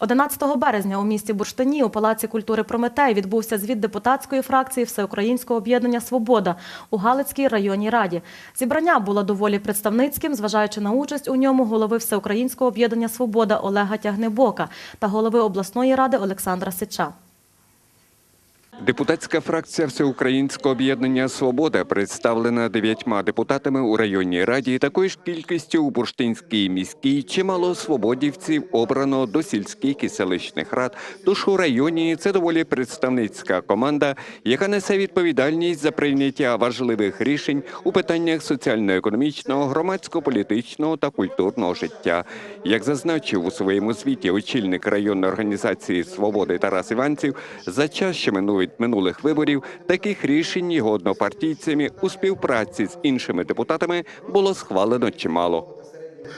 11 березня у місті Бурштині у Палаці культури Прометей відбувся звіт депутатської фракції Всеукраїнського об'єднання Свобода у Галицькій районній раді. Зібрання було доволі представницьким, зважаючи на участь у ньому голови Всеукраїнського об'єднання Свобода Олега Тягнебока та голови обласної ради Олександра Сича. Депутатська фракція Всеукраїнського об'єднання Свобода представлена дев'ятьма депутатами у районній раді. Такою ж кількістю у Бурштинській міській чимало свободівців обрано до сільських і селищних рад. Тож у районі це доволі представницька команда, яка несе відповідальність за прийняття важливих рішень у питаннях соціально-економічного, громадсько-політичного та культурного життя. Як зазначив у своєму звіті очільник районної організації Свободи Тарас Іванців, за час, що минулих минулих виборів, таких рішень його однопартійцями у співпраці з іншими депутатами було схвалено чимало.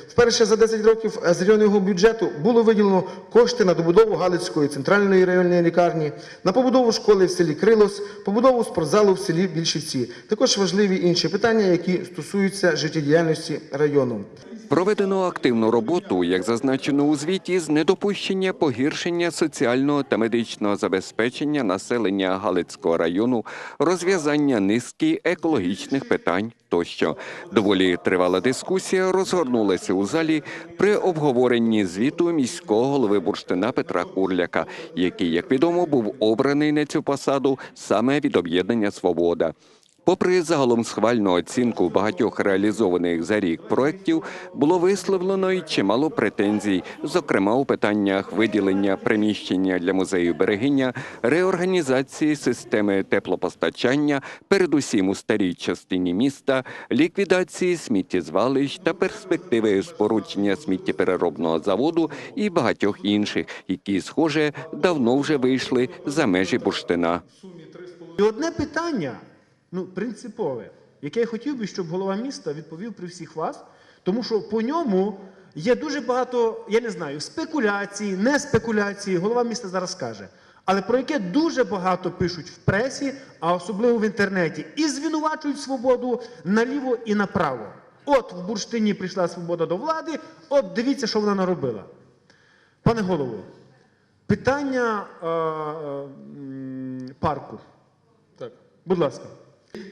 Вперше за 10 років е, з районного бюджету було виділено кошти на добудову Галицької центральної районної лікарні, на побудову школи в селі Крилос, побудову спортзалу в селі Більшівці. Також важливі інші питання, які стосуються життєдіяльності району. Проведено активну роботу, як зазначено у звіті, з недопущення погіршення соціального та медичного забезпечення населення Галицького району, розв'язання низки екологічних питань тощо. Доволі тривала дискусія розгорнулася у залі при обговоренні звіту міського голови Бурштина Петра Курляка, який, як відомо, був обраний на цю посаду саме від об'єднання Свобода. Попри загалом схвальну оцінку багатьох реалізованих за рік проєктів, було висловлено й чимало претензій, зокрема у питаннях виділення приміщення для музею берегиня, реорганізації системи теплопостачання, передусім у старій частині міста, ліквідації сміттєзвалищ та перспективи спорудження сміттєпереробного заводу і багатьох інших, які, схоже, давно вже вийшли за межі бурштина. І одне питання, ну, принципове, яке я хотів би, щоб голова міста відповів при всіх вас, тому що по ньому є дуже багато, я не знаю, спекуляцій, не спекуляцій, голова міста зараз скаже. Але про яке дуже багато пишуть в пресі, а особливо в інтернеті, і звинувачують свободу наліво і направо. От в Бурштині прийшла свобода до влади, от дивіться, що вона наробила. Пане голово, питання е, е, парку. Так. Будь ласка.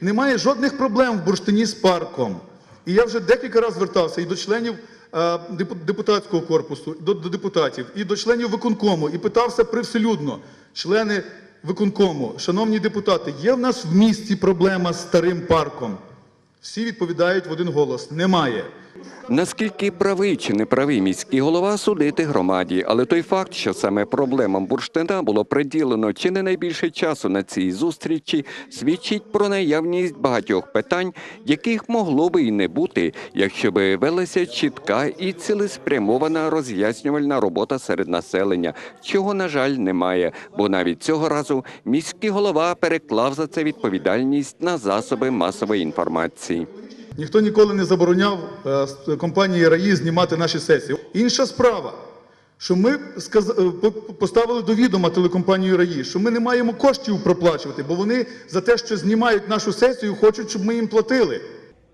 Немає жодних проблем в бурштині з парком. І я вже декілька разів звертався і до членів е, депутатського корпусу, до, до депутатів, і до членів виконкому, і питався привселюдно. Члени виконкому, шановні депутати, є в нас в місті проблема з старим парком? Всі відповідають в один голос: немає. Наскільки правий чи не правий міський голова судити громаді, але той факт, що саме проблемам бурштина було приділено чи не найбільше часу на цій зустрічі, свідчить про наявність багатьох питань, яких могло би і не бути, якщо би велася чітка і цілеспрямована роз'яснювальна робота серед населення, чого на жаль немає, бо навіть цього разу міський голова переклав за це відповідальність на засоби масової інформації. Ніхто ніколи не забороняв е, компанії РАІ знімати наші сесії. Інша справа, що ми е, по- поставили до відома телекомпанію РАІ, що ми не маємо коштів проплачувати, бо вони за те, що знімають нашу сесію, хочуть, щоб ми їм платили.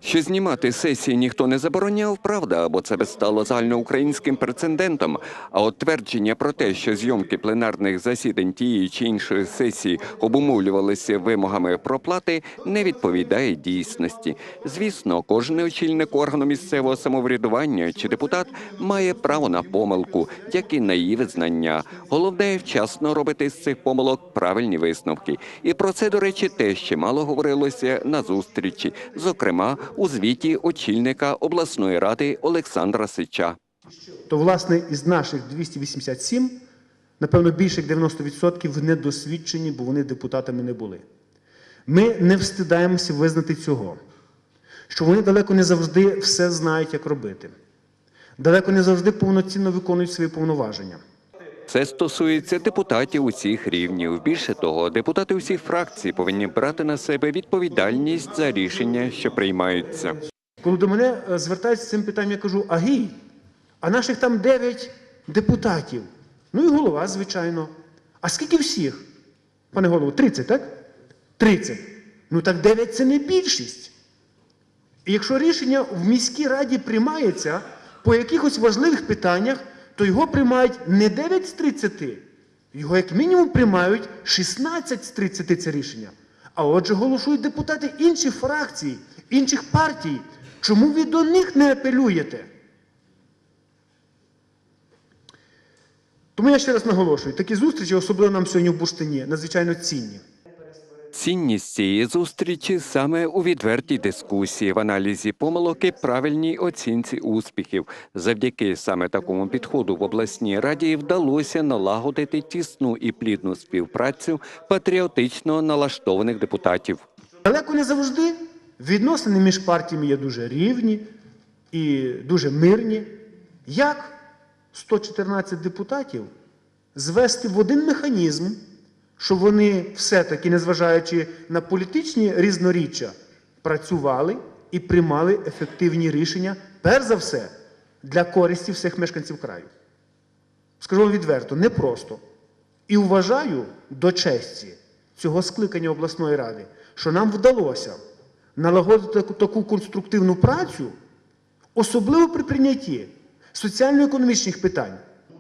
Що знімати сесії ніхто не забороняв, правда, бо це би стало загальноукраїнським прецедентом. А от твердження про те, що зйомки пленарних засідань тієї чи іншої сесії обумовлювалися вимогами проплати, не відповідає дійсності. Звісно, кожен очільник органу місцевого самоврядування чи депутат має право на помилку, як і на її визнання. Головне вчасно робити з цих помилок правильні висновки. І про це, до речі, теж чимало говорилося на зустрічі, зокрема у звіті очільника обласної ради Олександра Сича. То, власне, із наших 287, напевно, більше як 90% недосвідчені, бо вони депутатами не були. Ми не встидаємося визнати цього, що вони далеко не завжди все знають, як робити. Далеко не завжди повноцінно виконують свої повноваження. Це стосується депутатів усіх рівнів. Більше того, депутати усіх фракцій повинні брати на себе відповідальність за рішення, що приймаються. Коли до мене е, звертаються з цим питанням, я кажу: агій, а наших там 9 депутатів. Ну і голова, звичайно. А скільки всіх? Пане голово, 30, так? 30. Ну так 9 це не більшість. І якщо рішення в міській раді приймається по якихось важливих питаннях, то його приймають не 9 з 30, його як мінімум приймають 16 з 30 це рішення. А отже, голосують депутати інших фракцій, інших партій. Чому ви до них не апелюєте? Тому я ще раз наголошую, такі зустрічі, особливо нам сьогодні в Бурштині, надзвичайно цінні. Цінність цієї зустрічі саме у відвертій дискусії, в аналізі помилок і правильній оцінці успіхів. Завдяки саме такому підходу в обласній раді вдалося налагодити тісну і плідну співпрацю патріотично налаштованих депутатів. Далеко не завжди відносини між партіями є дуже рівні і дуже мирні. Як 114 депутатів звести в один механізм, щоб вони все-таки, незважаючи на політичні різноріччя, працювали і приймали ефективні рішення, перш за все, для користі всіх мешканців краю. Скажу вам відверто, непросто. І вважаю до честі цього скликання обласної ради, що нам вдалося налагодити таку, конструктивну працю, особливо при прийнятті соціально-економічних питань.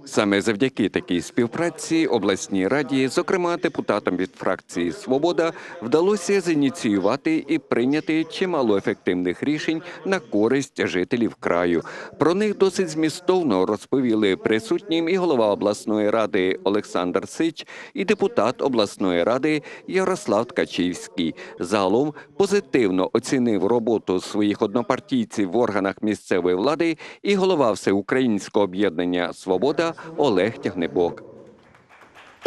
Саме завдяки такій співпраці обласній раді, зокрема депутатам від фракції Свобода, вдалося зініціювати і прийняти чимало ефективних рішень на користь жителів краю. Про них досить змістовно розповіли присутнім і голова обласної ради Олександр Сич, і депутат обласної ради Ярослав Ткачівський. Загалом позитивно оцінив роботу своїх однопартійців в органах місцевої влади і голова всеукраїнського об'єднання Свобода Олег Тягнебок.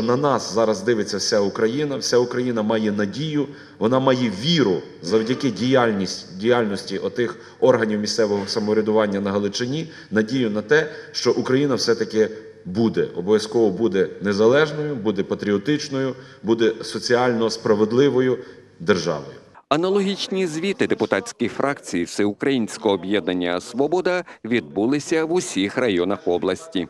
На нас зараз дивиться вся Україна. Вся Україна має надію, вона має віру завдяки діяльність, діяльності отих органів місцевого самоврядування на Галичині, надію на те, що Україна все-таки буде, обов'язково буде незалежною, буде патріотичною, буде соціально справедливою державою. Аналогічні звіти депутатських фракцій Всеукраїнського об'єднання Свобода відбулися в усіх районах області.